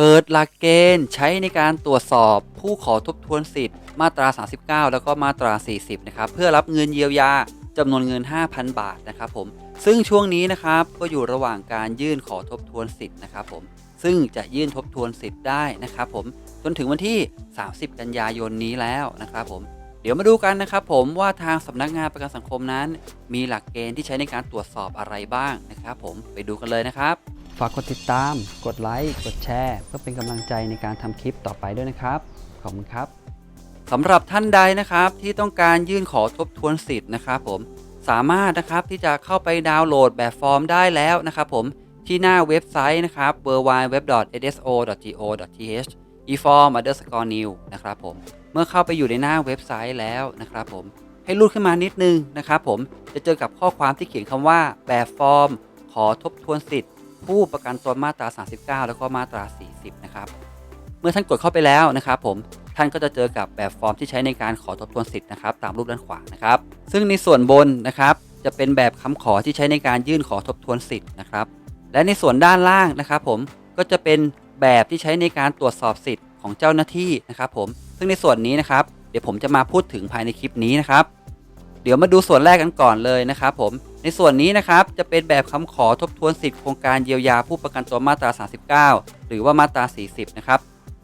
เปิดหลักเกณฑ์ใช้ในการตรวจสอบผู้ขอทบทวนสิทธิ์มาตรา 39 แล้วก็มาตรา 40 นะครับ เพื่อรับเงินเยียวยาจำนวนเงิน 5,000 บาทนะครับผม ซึ่งช่วงนี้นะครับก็อยู่ระหว่างการยื่นขอทบทวนสิทธิ์นะครับผม ซึ่งจะยื่นทบทวนสิทธิ์ได้นะครับผม จนถึงวันที่ 30 กันยายนนี้แล้วนะครับผม เดี๋ยวมาดูกันนะครับผมว่าทางสำนักงานประกันสังคมนั้น มีหลักเกณฑ์ที่ใช้ในการตรวจสอบอะไรบ้างนะครับผม ไปดูกันเลยนะครับ ฝากกดติดตาม กดไลค์ กดแชร์ เพื่อเป็นกำลังใจในการทำคลิปต่อไปด้วยนะครับ ขอบคุณครับสำหรับท่านใดนะครับที่ต้องการยื่นขอทบทวนสิทธิ์นะครับผมสามารถนะครับที่จะเข้าไปดาวน์โหลดแบบฟอร์มได้แล้วนะครับผมที่หน้าเว็บไซต์นะครับ www.sso.go.th eform underscore new นะครับผมเมื่อเข้าไปอยู่ในหน้าเว็บไซต์แล้วนะครับผมให้รูดขึ้นมานิดนึงนะครับผมจะเจอกับข้อความที่เขียนคำว่าแบบฟอร์ม ขอทบทวนสิทธิ์ ผู้ประกันตนมาตรา 39 แล้วก็มาตรา 40 นะครับ เมื่อท่านกดเข้าไปแล้วนะครับผมท่านก็จะเจอกับแบบฟอร์มที่ใช้ในการขอทบทวนสิทธิ์นะครับตามรูปด้านขวานะครับ ซึ่งในส่วนบนนะครับจะเป็นแบบคำขอที่ใช้ในการยื่นขอทบทวนสิทธิ์นะครับ และในส่วนด้านล่างนะครับ ผมก็จะเป็นแบบที่ใช้ในการตรวจสอบสิทธิ์ของเจ้าหน้าที่นะครับผมซึ่งในส่วนนี้นะครับ เดี๋ยวผมจะมาพูดถึงภายในคลิปนี้นะครับ เดี๋ยวมาดูส่วนแรกกันก่อนเลยนะครับ ผม ในส่วนนี้นะครับจะเป็นแบบคำขอทบทวนสิทธิโครงการเยียวยาผู้ประกันตัวมาตรา 39 หรือว่ามาตรา 40 นะครับ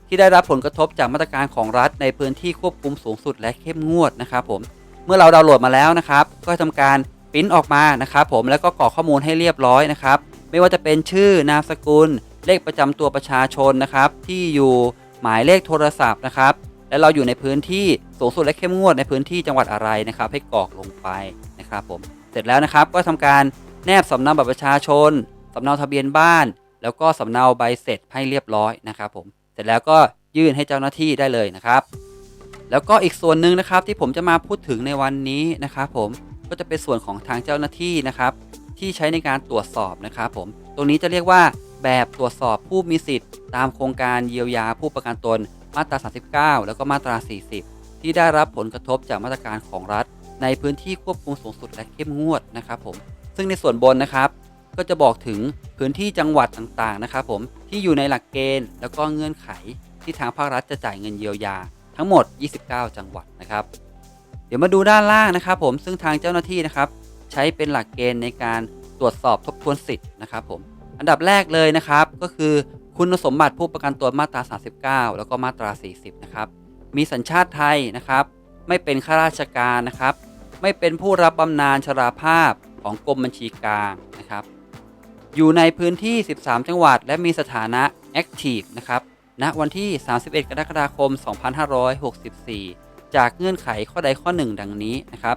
ที่ได้รับผลกระทบจากมาตรการของรัฐในพื้นที่ควบคุมสูงสุดและเข้มงวดนะครับผมเมื่อเราดาวน์โหลดมาแล้วนะครับ ก็ทำการปริ้นออกมานะครับผมแล้วก็กรอกข้อมูลให้เรียบร้อยนะครับ ไม่ว่าจะเป็นชื่อนามสกุล เลขประจำตัวประชาชนนะครับ ที่อยู่หมายเลขโทรศัพท์นะครับ และเราอยู่ในพื้นที่สูงสุดและเข้มงวดในพื้นที่จังหวัดอะไรนะครับ ให้กรอกลงไปนะครับผม เสร็จแล้วนะครับก็ทำการแนบสำเนาบัตรประชาชนสำเนาทะเบียนบ้าน แล้วก็สำเนาใบเสร็จให้เรียบร้อยนะครับผมเสร็จแล้วก็ยื่นให้เจ้าหน้าที่ได้เลยนะครับ แล้วก็อีกส่วนหนึ่งนะครับที่ผมจะมาพูดถึงในวันนี้นะครับผมก็จะเป็นส่วนของทางเจ้าหน้าที่นะครับ ที่ใช้ในการตรวจสอบนะครับผมตรงนี้จะเรียกว่าแบบตรวจสอบผู้มีสิทธิ์ ตามโครงการเยียวยาผู้ประกันตนมาตรา 39 แล้วก็มาตรา 40 ที่ได้รับผลกระทบจากมาตรการของรัฐ ในพื้นที่ควบคุมสูงสุดและเข้มงวดนะครับผมซึ่งในส่วนบนนะครับ ก็จะบอกถึงพื้นที่จังหวัดต่างๆนะครับผมที่อยู่ในหลักเกณฑ์ แล้วก็เงื่อนไขที่ทางภาครัฐจะจ่ายเงินเยียวยา ทั้งหมด 29 จังหวัดนะครับ เดี๋ยวมาดูด้านล่างนะครับผมซึ่งทางเจ้าหน้าที่นะครับ ใช้เป็นหลักเกณฑ์ในการตรวจสอบทบทวนสิทธิ์นะครับผมอันดับแรกเลยนะครับ ก็คือคุณสมบัติผู้ประกันตัวมาตรา 39 แล้วก็มาตรา 40 นะครับ มีสัญชาติไทยนะครับ ไม่เป็นข้าราชการนะครับ ไม่เป็นผู้รับบำนาญชราภาพของกรมบัญชีกลางนะครับ อยู่ในพื้นที่ 13 จังหวัด และมีสถานะ Active นะครับณวันที่ 31 กรกฎาคม 2564 จากเงื่อนไขข้อใดข้อหนึ่งดังนี้นะครับ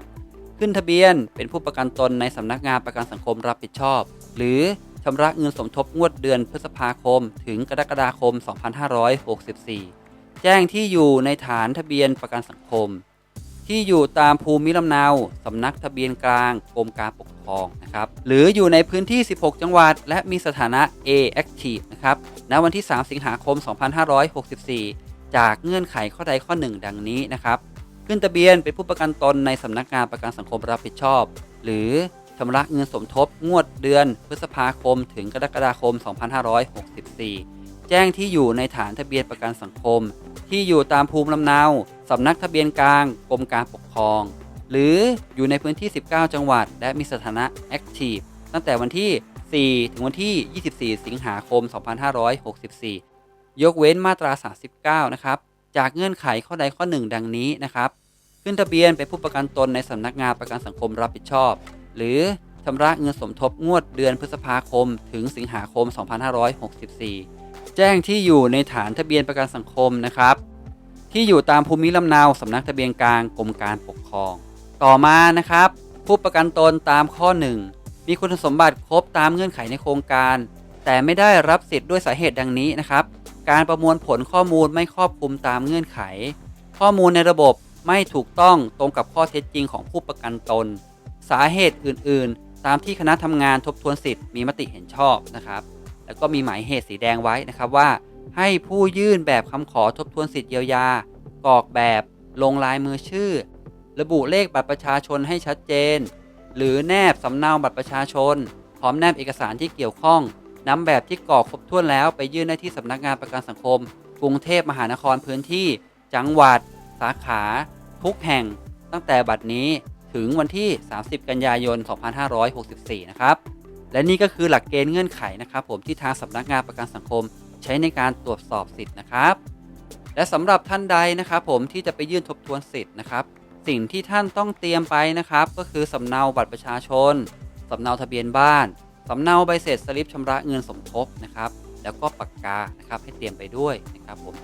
ขึ้นทะเบียนเป็นผู้ประกันตนในสำนักงานประกันสังคมรับผิดชอบ หรือชำระเงินสมทบงวดเดือนพฤษภาคม ถึงกรกฎาคม 2564 แจ้งที่อยู่ในฐานทะเบียนประกันสังคม ที่อยู่ตามภูมิลำเนาสำนักทะเบียนกลางกรมการปกครองนะครับหรืออยู่ในพื้นที่ 16 จังหวัด และมีสถานะ A active นะครับณวันที่ 3 สิงหาคม 2564 จากเงื่อนไขข้อใดข้อหนึ่งดังนี้นะครับขึ้นทะเบียนเป็นผู้ประกันตนในสำนักงานประกันสังคมรับผิดชอบ หรือชำระเงินสมทบงวดเดือน พฤษภาคม ถึงกรกฎาคม 2564 แจ้งที่อยู่ในฐานทะเบียนประกันสังคม ที่อยู่ตามภูมิลำเนาสำนักทะเบียนกลางกรมการปกครอง หรืออยู่ในพื้นที่ 19 จังหวัด และมีสถานะ Active ตั้งแต่วันที่ 4 ถึงวันที่ 24 สิงหาคม 2564 ยกเว้นมาตรา 39 นะครับ จากเงื่อนไขข้อใดข้อหนึ่งดังนี้นะครับ ขึ้นทะเบียนเป็นผู้ประกันตนในสำนักงานประกันสังคมรับผิดชอบ หรือชำระเงินสมทบงวดเดือนพฤษภาคม ถึงสิงหาคม 2564 แจ้งที่อยู่ในฐานทะเบียนประกันสังคมนะครับ ที่อยู่ตามภูมิลำเนาสำนักทะเบียนกลางกรมการปกครอง ต่อมานะครับ ผู้ประกันตนตามข้อ 1 มีคุณสมบัติครบตามเงื่อนไขในโครงการ แต่ไม่ได้รับสิทธิ์ด้วยสาเหตุดังนี้นะครับ การประมวลผลข้อมูลไม่ครอบคลุมตามเงื่อนไข ข้อมูลในระบบไม่ถูกต้องตรงกับข้อเท็จจริงของผู้ประกันตน สาเหตุอื่น ๆ ตามที่คณะทำงานทบทวนสิทธิ์มีมติเห็นชอบนะครับ แล้วก็มีหมายเหตุสีแดงไว้นะครับว่า ให้ผู้ยื่นแบบคำขอทบทวนสิทธิเยียวยากรอกแบบลงลายมือชื่อ ระบุเลขบัตรประชาชนให้ชัดเจน หรือแนบสำเนาบัตรประชาชน พร้อมแนบเอกสารที่เกี่ยวข้องนำแบบที่กรอกครบถ้วนแล้วไปยื่นได้ที่สำนักงานประกันสังคม กรุงเทพมหานครพื้นที่ จังหวัด สาขา ทุกแห่ง ตั้งแต่บัดนี้ถึงวันที่ 30 กันยายน 2564 นะครับ และนี่ก็คือหลักเกณฑ์เงื่อนไขนะครับผมที่ทางสำนักงานประกันสังคม ใช้ในการตรวจสอบสิทธิ์นะครับ และสำหรับท่านใดนะครับผมที่จะไปยื่นทบทวนสิทธิ์นะครับ สิ่งที่ท่านต้องเตรียมไปนะครับ ก็คือสำเนาบัตรประชาชนสำเนาทะเบียนบ้านสำเนาใบเสร็จสลิปชำระเงินสมทบนะครับแล้วก็ปากกานะครับให้เตรียมไปด้วยนะครับผม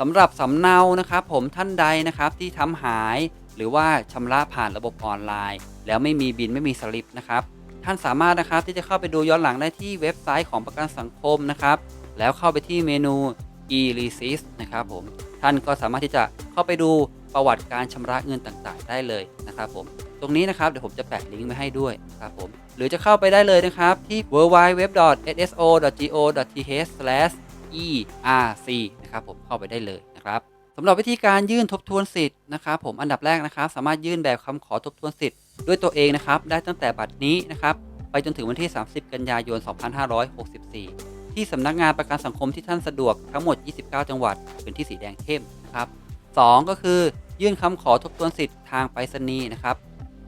สำหรับสำเนานะครับผมท่านใดนะครับที่ทำหาย หรือว่าชำระผ่านระบบออนไลน์ แล้วไม่มีบินไม่มีสลิปนะครับ ท่านสามารถนะครับที่จะเข้าไปดูย้อนหลังได้ที่เว็บไซต์ของประกันสังคมนะครับ แล้วเข้าไปที่เมนู e-receipt นะครับผมท่านก็สามารถที่จะเข้าไปดูประวัติการชำระเงินต่างๆ ได้เลยนะครับผมตรงนี้นะครับเดี๋ยวผมจะแปะลิงก์ไว้ให้ด้วยนะครับผมหรือจะเข้าไปได้เลยนะครับที่ www.sso.go.th/erc นะครับผมเข้าไปได้เลยนะครับำหรับวิธีการยื่นทบทวนสิทธิ์นะครับผมอันดับแรกนะครับ สามารถยื่นแบบคำขอทบทวนสิทธิ์ด้วยตัวเองนะครับ ได้ตั้งแต่บัดนี้นะครับ ไปจนถึงวันที่ 30 กันยายน 2564 ที่สำนักงานประกันสังคมที่ท่านสะดวกทั้งหมด 29 จังหวัดเป็นที่สีแดงเข้มนะครับ 2 ก็คือยื่นคำขอทบทวนสิทธิ์ทางไปรษณีย์นะครับ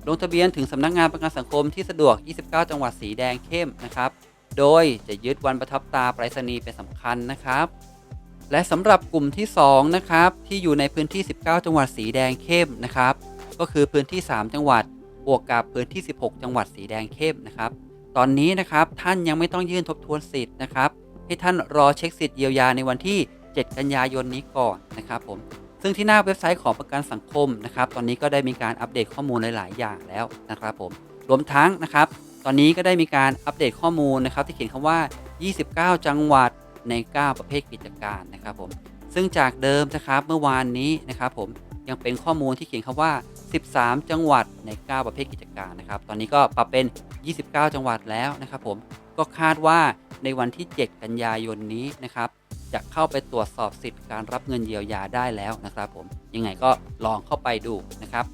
ลงทะเบียนถึงสำนักงานประกันสังคมที่สะดวก 29 จังหวัดสีแดงเข้มนะครับ โดยจะยึดวันประทับตาไปรษณีย์เป็นสำคัญนะครับ และสำหรับกลุ่มที่ 2 นะครับ ที่อยู่ในพื้นที่ 19 จังหวัดสีแดงเข้มนะครับ ก็คือพื้นที่ 3 จังหวัด บวกกับพื้นที่ 16 จังหวัดสีแดงเข้มนะครับ ตอนนี้นะครับท่านยังไม่ต้องยื่นทบทวนสิทธิ์นะครับ ให้ท่านรอเช็คสิทธิ์เยียวยาในวันที่ 7 กันยายนนี้ก่อนนะครับผม ซึ่งที่หน้าเว็บไซต์ของประกันสังคมนะครับ ตอนนี้ก็ได้มีการอัปเดตข้อมูลหลาย ๆ อย่างแล้วนะครับผม รวมทั้งนะครับ ตอนนี้ก็ได้มีการอัปเดตข้อมูลนะครับที่เขียนคำว่า 29 จังหวัด ใน 9 ประเภทกิจการนะครับผมซึ่งจากเดิมนะครับเมื่อวานนี้นะครับผมยังเป็นข้อมูลที่เขียนคำว่า 13 จังหวัดใน 9 ประเภทกิจการนะครับตอนนี้ก็ปรับเป็น 29 จังหวัดแล้วนะครับผมก็คาดว่าในวันที่ 7 กันยายนนี้นะครับจะเข้าไปตรวจสอบสิทธิ์การรับเงินเยียวยาได้แล้วนะครับผมยังไงก็ลองเข้าไปดูนะครับ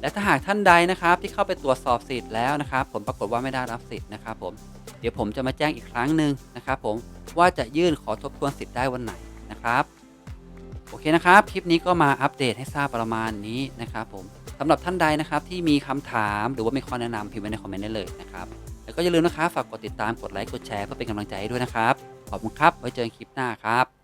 และถ้าหากท่านใดนะครับที่เข้าไปตรวจสอบสิทธิ์แล้วนะครับผลปรากฏว่าไม่ได้รับสิทธิ์นะครับผม เดี๋ยวผมจะมาแจ้งอีกครั้งหนึ่งนะครับผมว่าจะยื่นขอทบทวนสิทธิ์ได้วันไหนนะครับ โอเคนะครับ คลิปนี้ก็มาอัปเดตให้ทราบประมาณนี้นะครับผมสำหรับท่านใดนะครับที่มีคำถามหรือว่ามีข้อแนะนำพิมพ์ไว้ในคอมเมนต์ได้เลยนะครับแล้วก็อย่าลืมนะครับฝากกดติดตามกดไลค์กดแชร์เพื่อเป็นกำลังใจให้ด้วยนะครับขอบคุณครับไว้เจอกันคลิปหน้าครับ